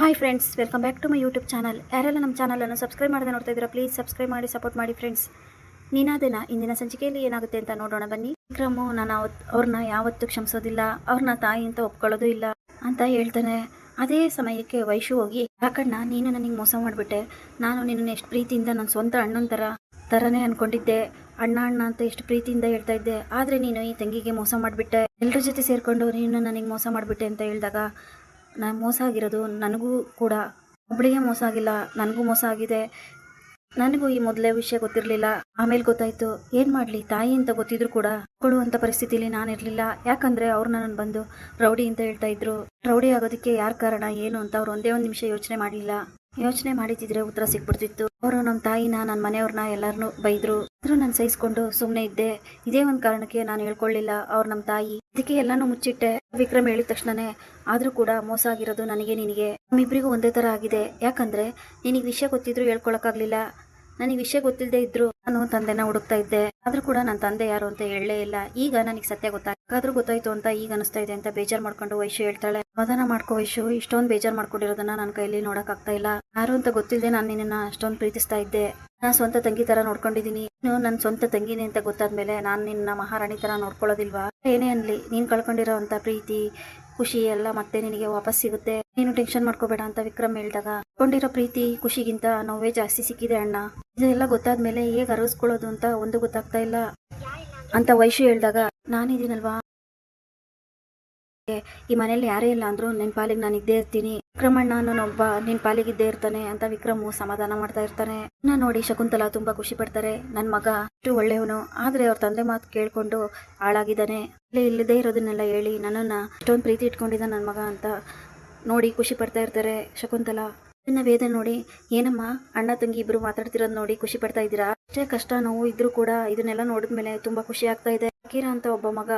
Hi friends welcome back to my YouTube channel ಯಾರೆಲ್ಲ ನಮ್ಮ ಚಾನಲನ್ನು ಸಬ್ಸ್ಕ್ರೈಬ್ ಮಾಡದೆ ನೋಡ್ತಾ ಇದ್ದೀರಾ ಪ್ಲೀಸ್ ಸಬ್ಸ್ಕ್ರೈಬ್ ಮಾಡಿ ಸಪೋರ್ಟ್ ಮಾಡಿ ಫ್ರೆಂಡ್ಸ್ ನೀನಾದೇನ ಇಂದಿನ ಸಂಚಿಕೆಯಲ್ಲಿ ಏನಾಗುತ್ತೆ ಅಂತ ನೋಡೋಣ, ಬನ್ನಿ. ವಿಕ್ರಮು ನಾನು ಅವ್ರನ್ನ ಯಾವತ್ತೂ ಕ್ಷಮಿಸೋದಿಲ್ಲ, ಅವ್ರನ್ನ ತಾಯಿ ಅಂತ ಒಪ್ಕೊಳ್ಳೋದು ಇಲ್ಲ ಅಂತ ಹೇಳ್ತಾನೆ. ಅದೇ ಸಮಯಕ್ಕೆ ವೈಶು ಹೋಗಿ ಯಾಕಣ್ಣ ನೀನು ನನಗೆ ಮೋಸ ಮಾಡಿಬಿಟ್ಟೆ. ನಾನು ನಿನ್ನನ್ನು ಎಷ್ಟು ಪ್ರೀತಿಯಿಂದ ನನ್ನ ಸ್ವಂತ ಅಣ್ಣನ ಥರ ಥರನೇ ಅನ್ಕೊಂಡಿದ್ದೆ. ಅಣ್ಣ ಅಣ್ಣ ಅಂತ ಎಷ್ಟು ಪ್ರೀತಿಯಿಂದ ಹೇಳ್ತಾ ಇದ್ದೆ. ಆದರೆ ನೀನು ಈ ತಂಗಿಗೆ ಮೋಸ ಮಾಡಿಬಿಟ್ಟೆ. ಎಲ್ಲರ ಜೊತೆ ಸೇರಿಕೊಂಡು ನೀನು ನನಗೆ ಮೋಸ ಮಾಡಿಬಿಟ್ಟೆ ಅಂತ ಹೇಳಿದಾಗ ನಾನು ಮೋಸ ಆಗಿರೋದು ನನಗೂ ಕೂಡ. ಒಬ್ಬಳಿಗೆ ಮೋಸ ಆಗಿಲ್ಲ, ನನಗೂ ಮೋಸ ಆಗಿದೆ. ನನಗೂ ಈ ಮೊದಲೇ ವಿಷಯ ಗೊತ್ತಿರಲಿಲ್ಲ. ಆಮೇಲೆ ಗೊತ್ತಾಯ್ತು, ಏನು ಮಾಡಲಿ, ತಾಯಿ ಅಂತ ಗೊತ್ತಿದ್ರು ಕೂಡ ಕೊಡುವಂಥ ಪರಿಸ್ಥಿತಿಲಿ ನಾನಿರಲಿಲ್ಲ ಯಾಕಂದರೆ ಅವ್ರು ನನ್ನ ಬಂದು ರೌಡಿ ಅಂತ ಹೇಳ್ತಾ ಇದ್ರು. ರೌಡಿ ಆಗೋದಕ್ಕೆ ಯಾರ ಕಾರಣ, ಏನು ಅಂತ ಅವ್ರು ಒಂದೇ ಒಂದು ನಿಮಿಷ ಯೋಚನೆ ಮಾಡಲಿಲ್ಲ. ಯೋಚನೆ ಮಾಡಿದ್ರೆ ಉತ್ತರ ಸಿಕ್ಬಿಡ್ತಿತ್ತು ಅವರು ನಮ್ಮ ತಾಯಿನ ನನ್ನ ಮನೆಯವ್ರನ್ನ ಎಲ್ಲರನ್ನೂ ಬೈದ್ರು. ಇದ್ರು ನಾನು ಸಹಿಸ್ಕೊಂಡು ಸುಮ್ಮನೆ ಇದ್ದೆ. ಇದೇ ಒಂದು ಕಾರಣಕ್ಕೆ ನಾನು ಹೇಳ್ಕೊಳ್ಳಿಲ್ಲ. ಅವ್ರು ನಮ್ಮ ತಾಯಿ ಇದಕ್ಕೆ ಎಲ್ಲಾನು ಮುಚ್ಚಿಟ್ಟೆ. ವಿಕ್ರಮ್ ಹೇಳಿದ ತಕ್ಷಣನೇ, ಆದ್ರೂ ಕೂಡ ಮೋಸ ಆಗಿರೋದು ನನಗೆ, ನಿನಗೆ. ನಮ್ಮಿಬ್ರಿಗೂ ಒಂದೇ ತರ ಆಗಿದೆ. ಯಾಕಂದ್ರೆ, ನಿನಗೆ ವಿಷಯ ಗೊತ್ತಿದ್ರು ಹೇಳ್ಕೊಳಕ್ಕಾಗ್ಲಿಲ್ಲ. ನನಗೆ ವಿಷಯ ಗೊತ್ತಿಲ್ಲದೆ ಇದ್ರು ನಾನು ತಂದೆನ ಹುಡುಕ್ತಾ ಇದ್ದೆ. ಆದ್ರೂ ಕೂಡ ನನ್ನ ತಂದೆ ಯಾರು ಅಂತ ಹೇಳಲೇ ಇಲ್ಲ. ಈಗ ನನಗೆ ಸತ್ಯ ಗೊತ್ತಾಗ್ರೂ ಗೊತ್ತಾಯ್ತು ಅಂತ ಈಗ ಅನಿಸ್ತಾ ಇದೆ ಅಂತ ಬೇಜಾರ್ ಮಾಡ್ಕೊಂಡು ವೈಶು ಹೇಳ್ತಾಳೆ. ಸಮಾಧಾನ ಮಾಡ್ಕೋ ವೈಶು. ಇಷ್ಟೊಂದು ಬೇಜಾರ್ ಮಾಡ್ಕೊಂಡಿರೋದನ್ನ ನನ್ನ ನೋಡಕ್ ಆಗ್ತಾ ಇಲ್ಲ. ಯಾರು ಅಂತ ಗೊತ್ತಿಲ್ಲದೆ ನಾನು ನಿನ್ನ ಅಷ್ಟೊಂದು ಪ್ರೀತಿಸ್ತಾ ಇದ್ದೆ. ನಾನು ಸ್ವಂತ ತಂಗಿ ತರ ನೋಡ್ಕೊಂಡಿದೀನಿ ನೀನು ನನ್ನ ಸ್ವಂತ ತಂಗಿನಿ ಅಂತ ಗೊತ್ತಾದ್ಮೇಲೆ ನಾನು ನಿನ್ನ ಮಹಾರಾಣಿ ತರ ನೋಡ್ಕೊಳ್ಳೋದಿಲ್ವಾ? ಏನೇ ಅನ್ಲಿ, ನೀನ್ ಕಳ್ಕೊಂಡಿರೋ ಅಂತ ಪ್ರೀತಿ, ಖುಷಿ ಎಲ್ಲ ಮತ್ತೆ ನಿನಗೆ ವಾಪಸ್ ಸಿಗುತ್ತೆ. ನೀನು ಟೆನ್ಷನ್ ಮಾಡ್ಕೋಬೇಡ ಅಂತ ವಿಕ್ರಮ್ ಹೇಳಿದಾಗ ಕೊಂಡಿರೋ ಪ್ರೀತಿ, ಖುಷಿಗಿಂತ ನೋವೇ ಜಾಸ್ತಿ ಸಿಕ್ಕಿದೆ ಅಣ್ಣ. ಇದೆಲ್ಲ ಗೊತ್ತಾದ್ಮೇಲೆ ಹೇಗೆ ಅರವಿಸ್ಕೊಳ್ಳೋದು ಅಂತ ಒಂದು ಗೊತ್ತಾಗ್ತಾ ಇಲ್ಲ. ಅಂತ ವೈಶು ಹೇಳಿದಾಗ, ನಾನಿದ್ದೀನಲ್ವಾ? ಈ ಮನೇಲಿ ಯಾರೇ ಇಲ್ಲ ಅಂದ್ರೂ ನಿನ್ ಪಾಲಿಗೆ ನಾನು ಇದ್ದೇ ಇರ್ತೀನಿ. ವಿಕ್ರಮಣ್ಣ ಅನ್ನೋನೊಬ್ಬ ನಿನ್ ಪಾಲಿಗೆ ಇದ್ದೇ ಇರ್ತಾನೆ ಅಂತ ವಿಕ್ರಮು ಸಮಾಧಾನ ಮಾಡ್ತಾ ಇರ್ತಾನೆ. ನಾನು ನೋಡಿ ಶಕುಂತಲಾ ತುಂಬಾ ಖುಷಿ ಪಡ್ತಾರೆ. ನನ್ ಮಗ ಅಷ್ಟು ಒಳ್ಳೆಯವನು. ಆದ್ರೆ ಅವ್ರ ತಂದೆ ಮಾತು ಕೇಳ್ಕೊಂಡು ಹಾಳಾಗಿದ್ದಾನೆ. ಇಲ್ಲಿ ಇಲ್ಲದೆ ಇರೋದನ್ನೆಲ್ಲ ಹೇಳಿ ನನ್ನನ್ನ ಅಷ್ಟೊಂದು ಪ್ರೀತಿ ಇಟ್ಕೊಂಡಿದ್ದ ನನ್ನ ಮಗ ಅಂತ ನೋಡಿ ಖುಷಿ ಪಡ್ತಾ ಇರ್ತಾರೆ ಶಕುಂತಲಾ. ಇದನ್ನ ವೇದ ನೋಡಿ, ಏನಮ್ಮ, ಅಣ್ಣ ತಂಗಿ ಇಬ್ರು ಮಾತಾಡ್ತಿರೋದ್ ನೋಡಿ ಖುಷಿ ಪಡ್ತಾ ಇದ್ದೀರಾ? ಅಷ್ಟೇ ಕಷ್ಟ, ನೋವು ಇದ್ರೂ ಕೂಡ ಇದನ್ನೆಲ್ಲ ನೋಡಿದ್ಮೇಲೆ ತುಂಬಾ ಖುಷಿ ಆಗ್ತಾ ಇದೆ. ಅಕೀರಾ ಅಂತ ಒಬ್ಬ ಮಗ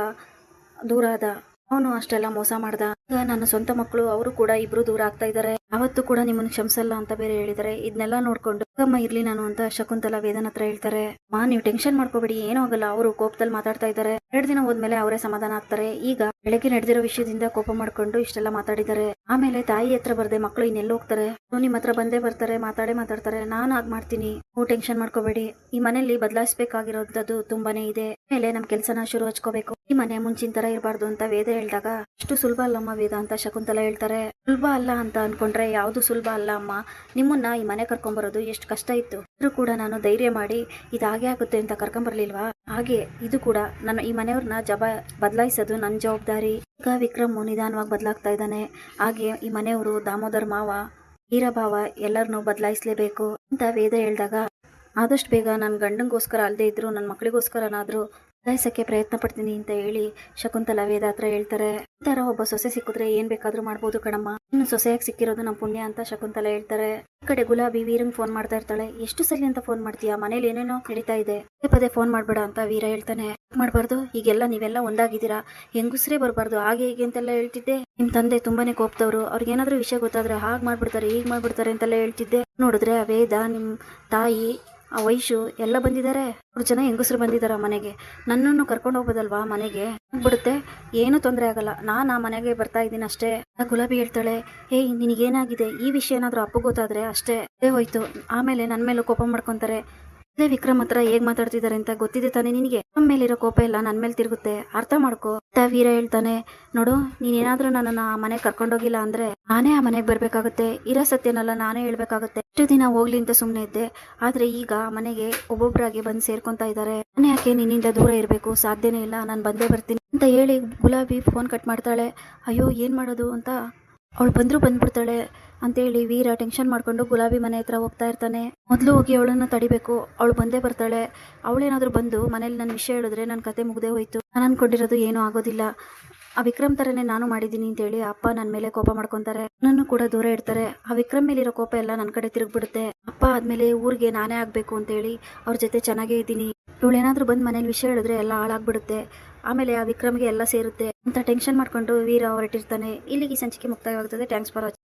ದೂರ ಆದ ಅವನು ಅಷ್ಟೆಲ್ಲ ಮೋಸ ಮಾಡ್ದ. ನನ್ನ ಸ್ವಂತ ಮಕ್ಕಳು ಅವರು ಕೂಡ ಇಬ್ರು ದೂರ ಆಗ್ತಾ ಇದ್ದಾರೆ. ಅವತ್ತು ಕೂಡ ನಿಮ್ಮನ್ನು ಕ್ಷಮಿಸಲ್ಲ ಅಂತ ಬೇರೆ ಹೇಳಿದರೆ ಇದನ್ನೆಲ್ಲ ನೋಡ್ಕೊಂಡು ಅಮ್ಮ ಇರ್ಲಿ ನಾನು ಅಂತ ಶಕುಂತಲ ವೇದನ ಹತ್ರ ಹೇಳ್ತಾರೆ. ಮಾ, ನೀವು ಟೆನ್ಷನ್ ಮಾಡ್ಕೋಬೇಡಿ, ಏನೂ ಆಗಲ್ಲ. ಅವರು ಕೋಪದಲ್ಲಿ ಮಾತಾಡ್ತಾ ಇದ್ದಾರೆ. ಎರಡು ದಿನ ಹೋದ್ಮೇಲೆ ಅವರೇ ಸಮಾಧಾನ ಆಗ್ತಾರೆ. ಈಗ ಬೆಳಗ್ಗೆ ನಡೆದಿರೋ ವಿಷಯದಿಂದ ಕೋಪ ಮಾಡ್ಕೊಂಡು ಇಷ್ಟೆಲ್ಲ ಮಾತಾಡಿದ್ದಾರೆ. ಆಮೇಲೆ ತಾಯಿ ಹತ್ರ ಬರ್ದೆ ಮಕ್ಕಳು ಇನ್ನೆಲ್ಲ ಹೋಗ್ತಾರೆ? ನಿಮ್ಮ ಹತ್ರ ಬಂದೇ ಬರ್ತಾರೆ, ಮಾತಾಡೇ ಮಾತಾಡ್ತಾರೆ. ನಾನು ಆಗ ಮಾಡ್ತೀನಿ. ನೀವು ಟೆನ್ಷನ್ ಮಾಡ್ಕೋಬೇಡಿ. ಈ ಮನೆಯಲ್ಲಿ ಬದಲಾಯಿಸಬೇಕಾಗಿರೋದು ತುಂಬಾನೇ ಇದೆ. ಆಮೇಲೆ ನಮ್ ಕೆಲ್ಸನ ಶುರು ಹಚ್ಕೋಬೇಕು. ಈ ಮನೆ ಮುಂಚಿನ ತರ ಇರಬಾರ್ದು ಅಂತ ವೇದ ಹೇಳಿದಾಗ, ಅಷ್ಟು ಸುಲಭ ಅಲ್ಲಮ್ಮ ವೇದ ಅಂತ ಶಕುಂತಲ ಹೇಳ್ತಾರೆ. ಸುಲಭ ಅಲ್ಲ ಅಂತ ಅನ್ಕೊಂಡ್ರೆ ಯಾವ್ದು ಸುಲಭ ಅಲ್ಲ ಅಮ್ಮ. ನಿಮ್ಮನ್ನ ಈ ಮನೆ ಕರ್ಕೊಂಬರೋದು ಎಷ್ಟು ಕಷ್ಟ ಇತ್ತು. ಇದ್ರೂ ಕೂಡ ನಾನು ಧೈರ್ಯ ಮಾಡಿ ಇದಾಗೆ ಆಗುತ್ತೆ ಅಂತ ಕರ್ಕೊಂಬರ್ಲಿಲ್ವಾ? ಹಾಗೆ ಇದು ಕೂಡ ನನ್ನ ಈ ಮನೆಯವ್ರನ್ನ ಜಬ ಬದಲಾಯಿಸೋದು ನನ್ನ ಜವಾಬ್ದಾರಿ. ಈಗ ವಿಕ್ರಮ್ ನಿಧಾನವಾಗಿ ಬದಲಾಗ್ತಾ ಇದ್ದಾನೆ. ಹಾಗೆ ಈ ಮನೆಯವರು ದಾಮೋದರ್ ಮಾವ ವೀರಭಾವ ಎಲ್ಲರನ್ನೂ ಬದಲಾಯಿಸಲೇಬೇಕು ಅಂತ ವೇದ ಹೇಳಿದಾಗ, ಆದಷ್ಟು ಬೇಗ ನನ್ನ ಗಂಡಂಗೋಸ್ಕರ ಅಲ್ಲದೆ ಇದ್ರು ನನ್ನ ಮಕ್ಕಳಿಗೋಸ್ಕರನಾದ್ರೂ ಬದಲಾಯಿಸಕ್ಕೆ ಪ್ರಯತ್ನ ಪಡ್ತೀನಿ ಅಂತ ಹೇಳಿ ಶಕುಂತಲಾ ವೇದ ಹತ್ರ ಹೇಳ್ತಾರೆ. ಈ ಒಬ್ಬ ಸೊಸೆ ಸಿಕ್ಕಿದ್ರೆ ಏನ್ ಬೇಕಾದ್ರೂ ಮಾಡ್ಬೋದು ಕಣಮ್ಮ. ಇನ್ನು ಸೊಸೆಯಾಗಿ ಸಿಕ್ಕಿರೋದು ನಮ್ಮ ಪುಣ್ಯ ಅಂತ ಶಕುಂತಲಾ ಹೇಳ್ತಾರೆ. ಈ ಕಡೆ ಗುಲಾಬಿ ವೀರಂಗ್ ಫೋನ್ ಮಾಡ್ತಾ ಇರ್ತಾಳೆ. ಎಷ್ಟು ಸಲ ಅಂತ ಫೋನ್ ಮಾಡ್ತೀಯಾ? ಮನೇಲಿ ಏನೇನೋ ನಡೀತಾ ಇದೆ. ಪದೇ ಪದೇ ಫೋನ್ ಮಾಡ್ಬೇಡ ಅಂತ ವೀರ ಹೇಳ್ತಾನೆ. ಮಾಡ್ಬಾರ್ದು? ಈಗೆಲ್ಲ ನೀವೆಲ್ಲ ಒಂದಾಗಿದ್ದೀರಾ? ಹೆಂಗುಸ್ರೇ ಬರಬಾರ್ದು. ಹಾಗೆ ಹೀಗೆ ಅಂತೆಲ್ಲ ಹೇಳ್ತಿದ್ದೆ. ನಿಮ್ ತಂದೆ ತುಂಬಾನೇ ಕೋಪ್ತವ್ರು ಅವ್ರಿಗೆ ಏನಾದ್ರೂ ವಿಷಯ ಗೊತ್ತಾದ್ರೆ ಹಾಗೆ ಮಾಡ್ಬಿಡ್ತಾರೆ, ಹೀಗೆ ಮಾಡ್ಬಿಡ್ತಾರೆ ಅಂತೆಲ್ಲ ಹೇಳ್ತಿದ್ದೆ. ನೋಡಿದ್ರೆ ವೇದ ನಿಮ್ ತಾಯಿ ಆ ವಯಸ್ಸು ಎಲ್ಲ ಬಂದಿದ್ದಾರೆ ಮೂರು ಜನ ಹೆಂಗಸರು ಬಂದಿದಾರ ಮನೆಗೆ. ನನ್ನನ್ನು ಕರ್ಕೊಂಡು ಹೋಗೋದಲ್ವಾ ಮನೆಗೆ? ಬಿಡುತ್ತೆ ಏನು ತೊಂದರೆ ಆಗಲ್ಲ. ನಾನು ಆ ಮನೆಗೆ ಬರ್ತಾ ಇದ್ದೀನಿ ಅಷ್ಟೇ. ಗುಲಾಬಿ ಹೇಳ್ತಾಳೆ ಏಯ್ ನಿನಗೇನಾಗಿದೆ? ಈ ವಿಷಯ ಏನಾದರೂ ಅಪ್ಪ ಗೊತ್ತಾದ್ರೆ ಅಷ್ಟೇ. ಅದೇ ಹೋಯ್ತು. ಆಮೇಲೆ ನನ್ನ ಮೇಲೂ ಕೋಪ ಮಾಡ್ಕೊಂತಾರೆ. ಅದೇ ವಿಕ್ರಮ್ ಹತ್ರ ಹೇಗ್ ಮಾತಾಡ್ತಿದಾರೆ ಅಂತ ಗೊತ್ತಿದೆ ತಾನೆ ನಿನಗೆ? ನಮ್ಮ ಮೇಲಿರೋ ಕೋಪ ಎಲ್ಲ ನನ್ನ ಮೇಲೆ ತಿರುಗುತ್ತೆ. ಅರ್ಥ ಮಾಡ್ಕೋ. ಅಂತ ವೀರ ಹೇಳ್ತಾನೆ. ನೋಡು, ನೀನೇನಾದ್ರೂ ನನ್ನನ್ನ ಆ ಮನೆಗೆ ಕರ್ಕೊಂಡೋಗಿಲ್ಲ ಅಂದ್ರೆ ನಾನೇ ಆ ಮನೆಗೆ ಬರ್ಬೇಕಾಗುತ್ತೆ. ಇರೋ ಸತ್ಯನೆಲ್ಲ ನಾನೇ ಹೇಳ್ಬೇಕಾಗುತ್ತೆ. ಇಷ್ಟು ದಿನ ಹೋಗ್ಲಿ ಅಂತ ಸುಮ್ಮನೆ ಇದ್ದೆ. ಆದ್ರೆ ಈಗ ಮನೆಗೆ ಒಬ್ಬೊಬ್ರಾಗಿ ಬಂದು ಸೇರ್ಕೊಂತ ಇದಾರೆ. ನಾನು ಯಾಕೆ ನಿನ್ನಿಂದ ದೂರ ಇರಬೇಕು? ಸಾಧ್ಯನೇ ಇಲ್ಲ. ನಾನು ಬಂದೇ ಬರ್ತೀನಿ. ಅಂತ ಹೇಳಿ ಗುಲಾಬಿ ಫೋನ್ ಕಟ್ ಮಾಡ್ತಾಳೆ. ಅಯ್ಯೋ, ಏನ್ ಮಾಡೋದು ಅಂತ ಅವಳು ಬಂದ್ರು ಬಂದ್ಬಿಡ್ತಾಳೆ ಅಂತೇಳಿ ವೀರ ಟೆನ್ಷನ್ ಮಾಡ್ಕೊಂಡು ಗುಲಾಬಿ ಮನೆ ಹತ್ರ ಹೋಗ್ತಾ ಇರ್ತಾನೆ. ಮೊದಲು ಹೋಗಿ ಅವಳನ್ನು ತಡಿಬೇಕು. ಅವಳು ಬಂದೇ ಬರ್ತಾಳೆ. ಅವಳೇನಾದರೂ ಬಂದು ಮನೇಲಿ ನನ್ನ ವಿಷಯ ಹೇಳಿದ್ರೆ ನನ್ನ ಕತೆ ಮುಗ್ದೇ ಹೋಯ್ತು. ನಾನು ಅನ್ಕೊಂಡಿರೋದು ಏನೂ ಆಗೋದಿಲ್ಲ. ಆ ವಿಕ್ರಮ್ ತರನೇ ನಾನು ಮಾಡಿದ್ದೀನಿ ಅಂತೇಳಿ ಅಪ್ಪ ನನ್ನ ಮೇಲೆ ಕೋಪ ಮಾಡ್ಕೊಂತಾರೆ. ನನ್ನ ಕೂಡ ದೂರ ಇಡ್ತಾರೆ. ಆ ವಿಕ್ರಮ್ ಮೇಲಿರೋ ಕೋಪ ಎಲ್ಲ ನನ್ನ ಕಡೆ ತಿರುಗ್ಬಿಡುತ್ತೆ. ಅಪ್ಪ ಆದ್ಮೇಲೆ ಊರಿಗೆ ನಾನೇ ಆಗ್ಬೇಕು ಅಂತೇಳಿ ಅವ್ರ ಜೊತೆ ಚೆನ್ನಾಗೇ ಇದ್ದೀನಿ. ಇವಳೇನಾದ್ರೂ ಬಂದು ಮನೇಲಿ ವಿಷಯ ಹೇಳಿದ್ರೆ ಎಲ್ಲ ಹಾಳಾಗ್ಬಿಡುತ್ತೆ. ಆಮೇಲೆ ಆ ವಿಕ್ರಮ್ಗೆ ಎಲ್ಲ ಸೇರುತ್ತೆ. ಅಂತ ಟೆನ್ಷನ್ ಮಾಡ್ಕೊಂಡು ವೀರ ಹೊರಟಿರ್ತಾನೆ. ಇಲ್ಲಿಗೆ ಸಂಚಿಕೆ ಮುಕ್ತಾಯವಾಗುತ್ತದೆ ಥ್ಯಾಂಕ್ಸ್ ಫಾರ್